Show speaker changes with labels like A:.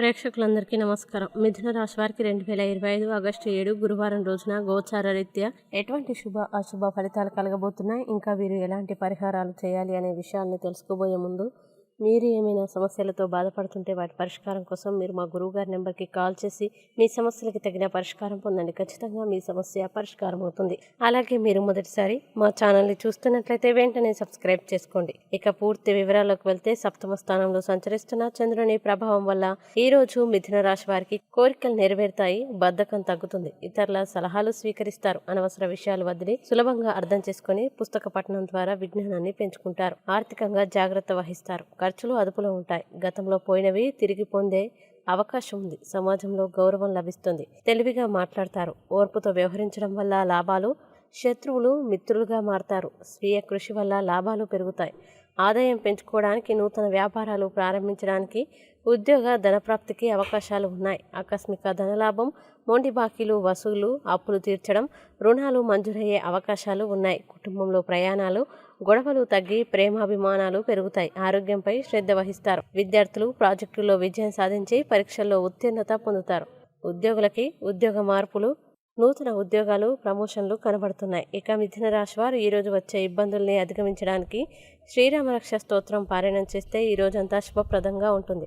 A: ప్రేక్షకులందరికీ నమస్కారం. మిథున రాశి వారికి రెండు వేల ఇరవై ఐదు ఆగస్టు ఏడు గురువారం రోజున గోచార రీత్యా ఎటువంటి శుభ అశుభ ఫలితాలు కలగబోతున్నాయి? ఇంకా వీరు ఎలాంటి పరిహారాలు చేయాలి అనే విషయాన్ని తెలుసుకోబోయే ముందు మీరు ఏమైనా సమస్యలతో బాధపడుతుంటే వాటి పరిష్కారం కోసం మీరు మా గురువుగారి నెంబర్కి కాల్ చేసి మీ సమస్యలకి తగిన పరిష్కారం పొందండి. ఖచ్చితంగా మీ సమస్య పరిష్కారం అవుతుంది. అలాగే మీరు మొదటిసారి మా ఛానల్ని చూస్తున్నట్లయితే వెంటనే సబ్స్క్రైబ్ చేసుకోండి. ఇక పూర్తి వివరాల్లోకి వెళ్తే సప్తమ స్థానంలో సంచరిస్తున్న చంద్రుని ప్రభావం వల్ల ఈ రోజు మిథున రాశి వారికి కోరికలు నెరవేరుతాయి బద్ధకం తగ్గుతుంది. ఇతరుల సలహాలు స్వీకరిస్తారు. అనవసర విషయాలు వదిలి సులభంగా అర్థం చేసుకుని పుస్తక పఠనం ద్వారా విజ్ఞానాన్ని పెంచుకుంటారు. ఆర్థికంగా జాగ్రత్త వహిస్తారు. ఖర్చులు అదుపులో ఉంటాయి. గతంలో పోయినవి తిరిగి పొందే అవకాశం ఉంది. సమాజంలో గౌరవం లభిస్తుంది. తెలివిగా మాట్లాడతారు. ఓర్పుతో వ్యవహరించడం వల్ల లాభాలు శత్రువులు మిత్రులుగా మారతారు. స్వీయ కృషి వల్ల లాభాలు పెరుగుతాయి. ఆదాయం పెంచుకోవడానికి నూతన వ్యాపారాలు ప్రారంభించడానికి ఉద్యోగ ధనప్రాప్తికి అవకాశాలు ఉన్నాయి. ఆకస్మిక ధనలాభం మొండి బాకీలు వసూలు అప్పులు తీర్చడం రుణాలు మంజూరయ్యే అవకాశాలు ఉన్నాయి. కుటుంబంలో ప్రయాణాలు గొడవలు తగ్గి ప్రేమాభిమానాలు పెరుగుతాయి. ఆరోగ్యంపై శ్రద్ధ వహిస్తారు. విద్యార్థులు ప్రాజెక్టుల్లో విజయం సాధించి పరీక్షల్లో ఉత్తీర్ణత పొందుతారు. ఉద్యోగులకి ఉద్యోగ మార్పులు నూతన ఉద్యోగాలు ప్రమోషన్లు కనబడుతున్నాయి. ఇక మిథున రాశి వారు ఈరోజు వచ్చే ఇబ్బందుల్ని అధిగమించడానికి శ్రీరామరక్ష స్తోత్రం పారాయణం చేస్తే ఈ రోజంతా శుభప్రదంగా ఉంటుంది.